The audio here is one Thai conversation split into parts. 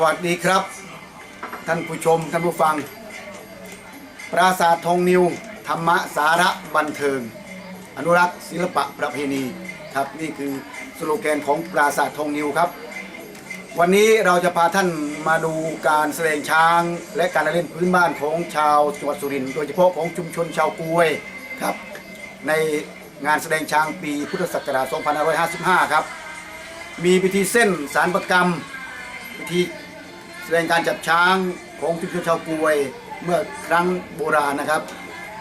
สวัสดีครับ ท่านผู้ชมท่านผู้ฟัง ปราสาททองนิว ธรรมสาระบันเทิง อนุรักษ์ศิลปะประเพณีครับนี่คือสโลแกนของปราสาททองนิวครับ วันนี้เราจะพาท่านมาดูการแสดงช้าง และการเล่นพื้นบ้านของชาวจังหวัดสุรินทร์โดยเฉพาะของชุมชนชาวกวยครับ ในงานแสดงช้างปีพุทธศักราช 2555 ครับ มีพิธีเส้นสารประกรรมพิธี แสดงการจับช้างของชุมชนชาวกวยเมื่อครั้งโบราณนะครับ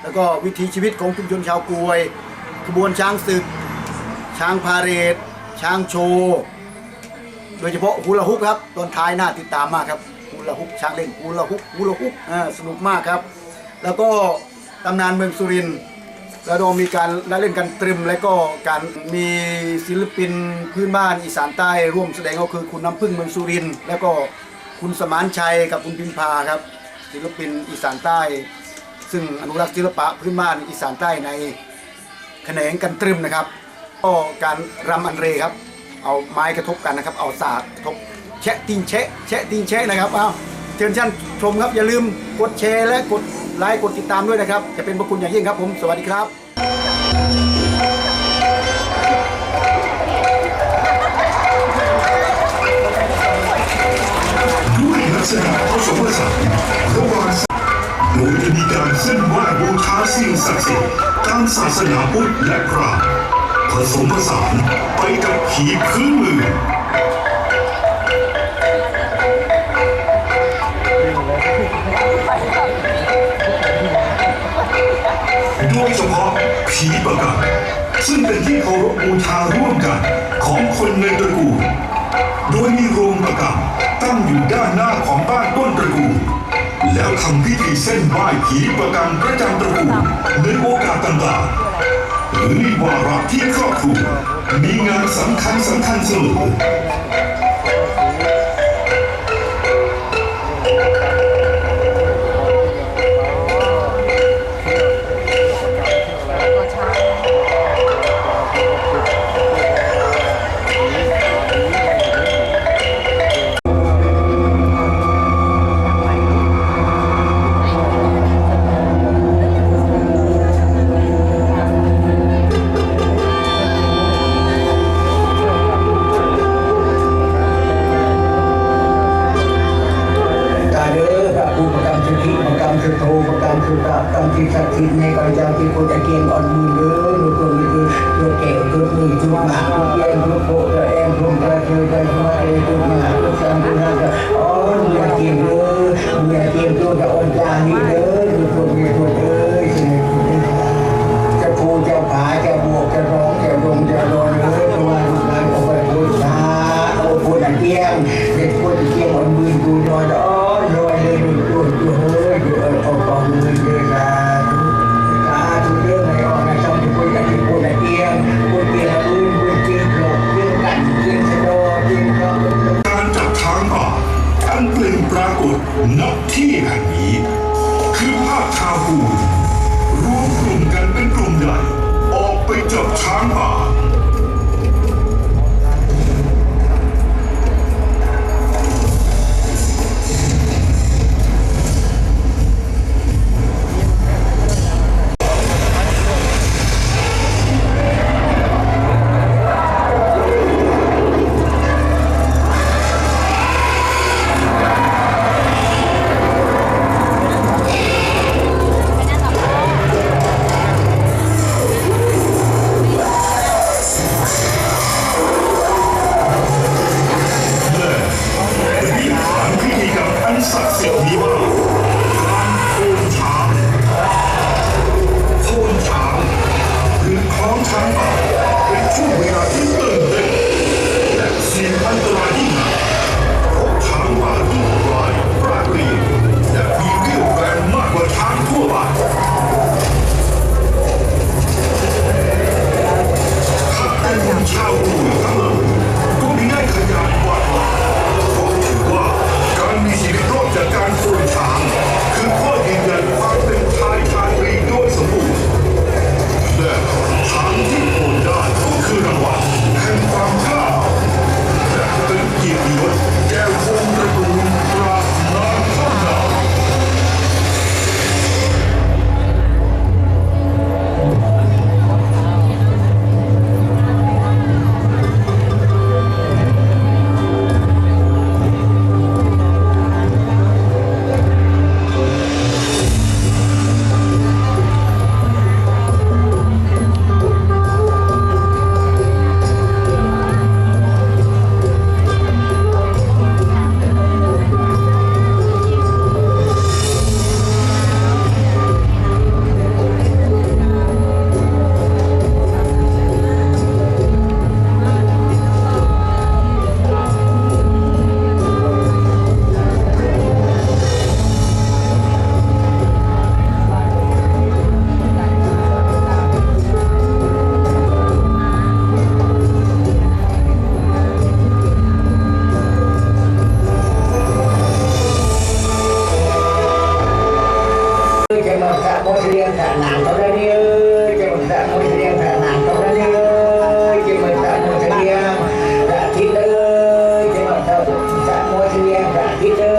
แล้วก็วิถีชีวิตของชุมชนชาวกวยขบวนช้างศึก ช้างพาเรดช้างโชว์โดยเฉพาะฮูลาฮุปครับตอนท้ายน่าติดตามมากครับฮูลาฮุปช้างเล่นฮูลาฮุปฮูลาฮุปอ่าสนุกมากครับ แล้วก็ตำนานเมืองสุรินทร์แล้วก็มีการเล่นกันตรึม และก็การมีศิลปินพื้นบ้านอีสานใต้ร่วมแสดงก็คือคุณน้ำพึ่งเมืองสุรินทร์แล้วก็ คุณสมานชัยกับคุณพิมพาครับศิลปินอีสานใต้ ซึ่งอนุรักษ์ศิลปะพื้นบ้านอีสานใต้ในแขนงกันตรึมนะครับก็การรำอันเรครับ เอาไม้กระทบกันนะครับ เอาสากกระทบแชะติงแชะแชะติงแชะนะครับเอาเชิญท่านชมครับอย่าลืมกดแชร์และกดไลค์กดติดตามด้วยนะครับ จะเป็นพระคุณอย่างยิ่งครับผมสวัสดีครับ ด้วยลักษณะผสมผสานระหว่างโดยจะมีการเส้นไหว้บูชาสิ่งศักดิ์สิทธิ์ตามศาสนาพุทธและพราหมณ์ผสมผสานไปกับผีพื้นเมืองโดยเฉพาะผีประกันซึ่งเป็นที่เคารพบูชาร่วมกันของคนในตระกูล โดยมีโรงประกำตั้งอยู่ด้านหน้าของบ้านต้นตระกูล แล้วทำพิธีเส้นไหว้ผีประกำประจำตระกูลในโอกาสต่างๆ หรือในวาระที่ครอบครัวมีงานสำคัญสำคัญเสมอ Twitter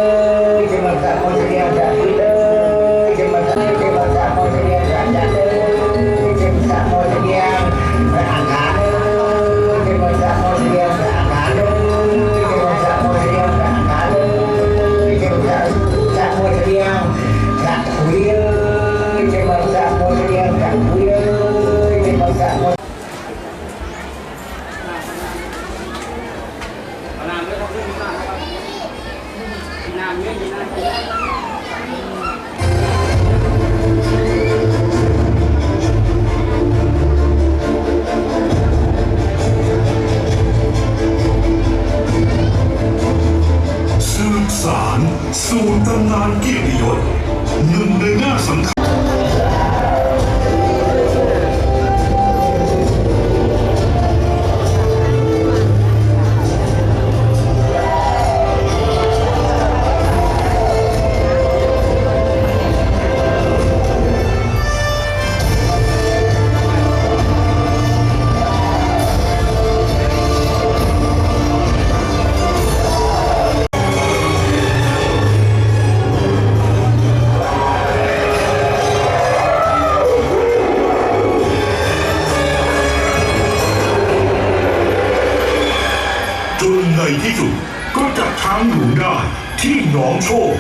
天王错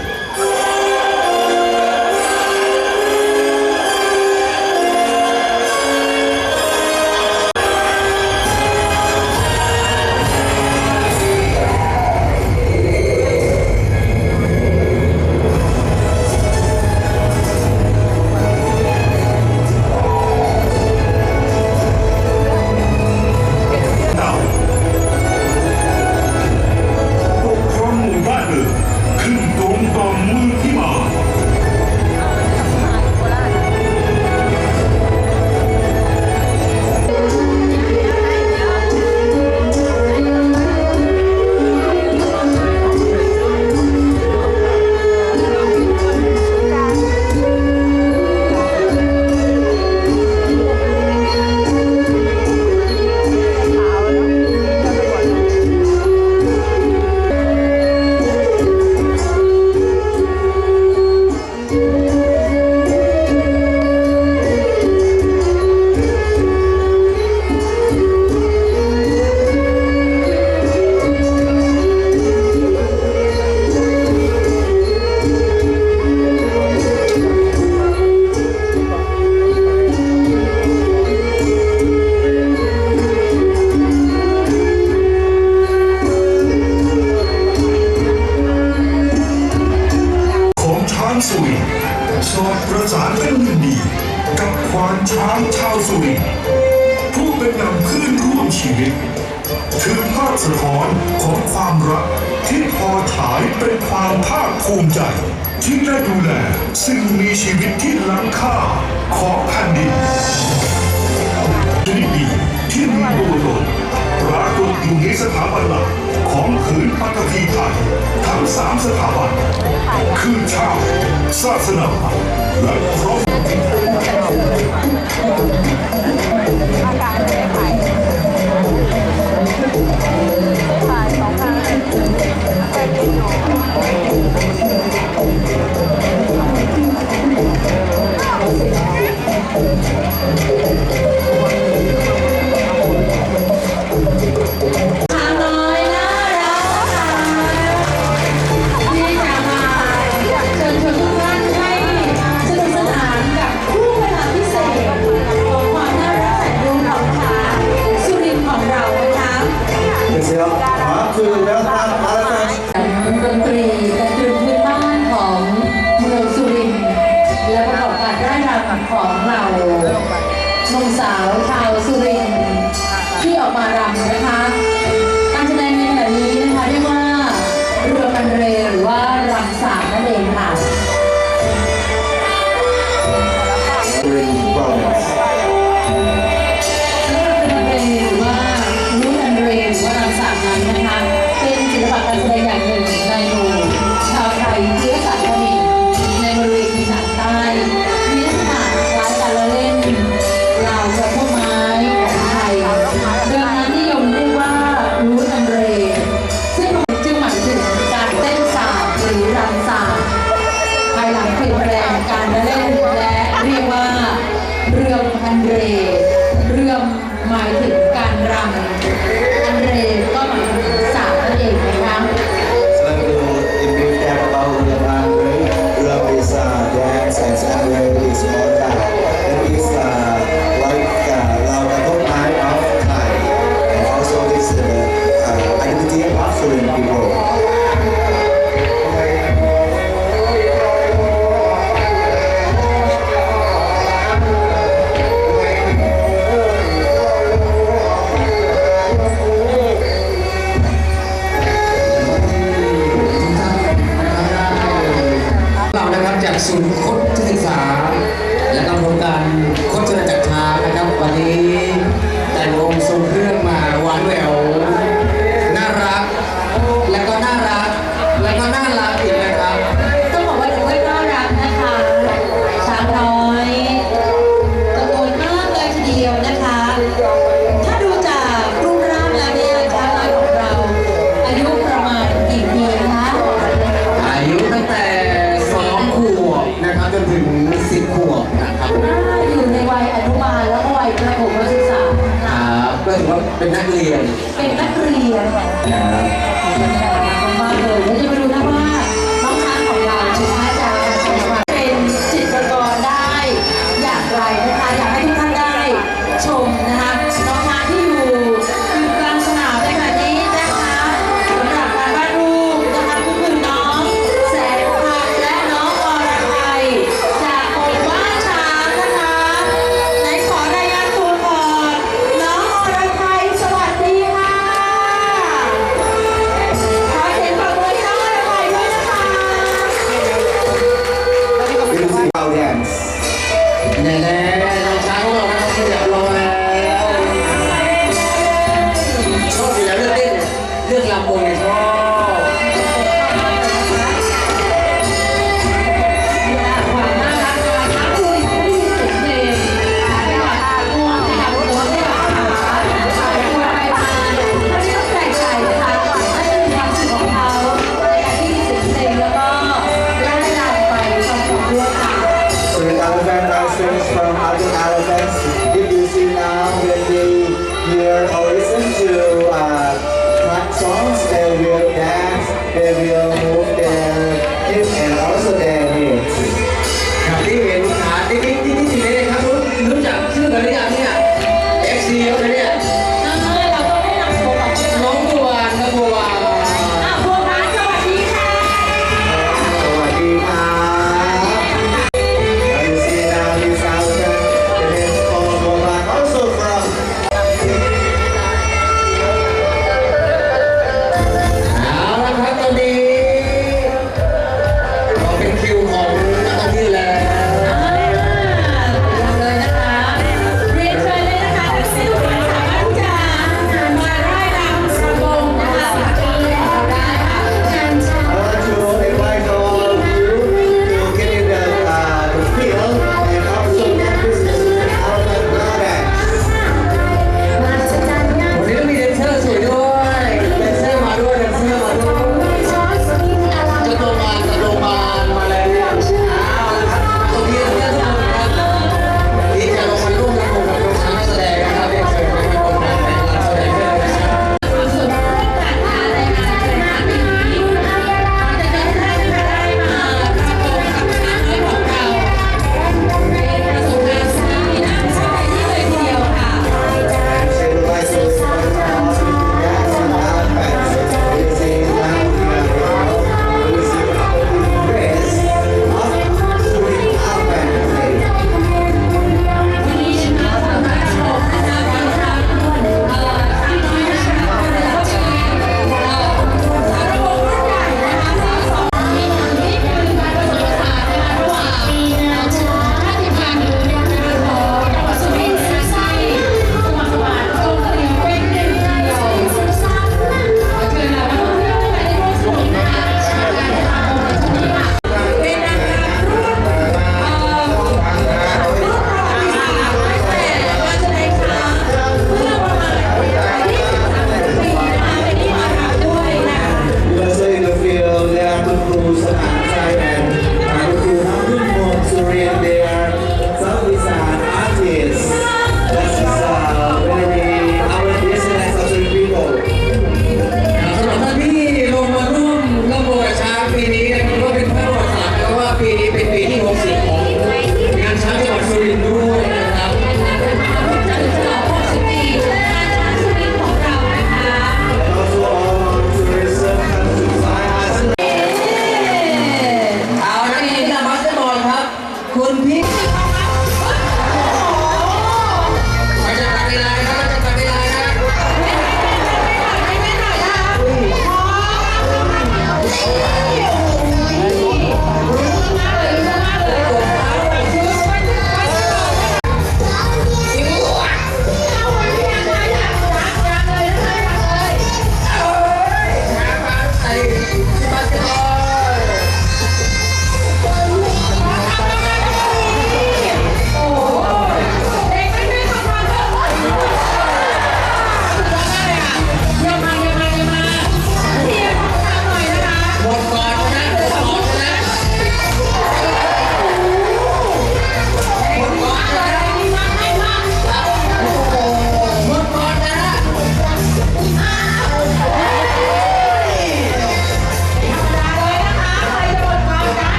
สุรินผู้เป็นนำเพื่นร่วมชีวิต คือภาพสะท้อนของความรักที่พอถายเป็นความภาคภูมิใจ ที่ได้ดูแลซึ่งมีชีวิตที่ล้ำค่าของแผ่นดินชนิดดีที่มีโอรสปรากฏอยู่ในสถาบันหลักของขืนปัตภีไทยทั้งสามสถาบัน คือชาติศาสนาและครอบครัว อาการไม่ได้ไปไม่ไปสองครั้ง นมสาวชาวสุริ น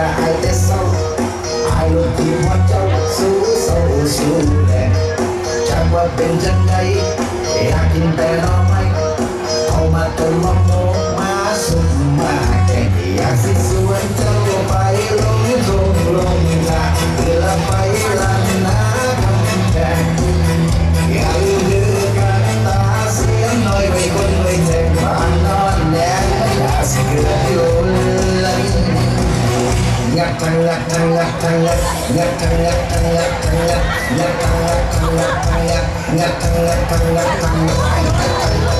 ra ai tết sau. Ai luôn tìm hoa trong xứ sâu xuống đẹp trải qua bên chân đây thì ai tin turn left, turn left, turn left, left, turn left, turn left, turn left, left, left, left, left, left, left, left, left, left, left,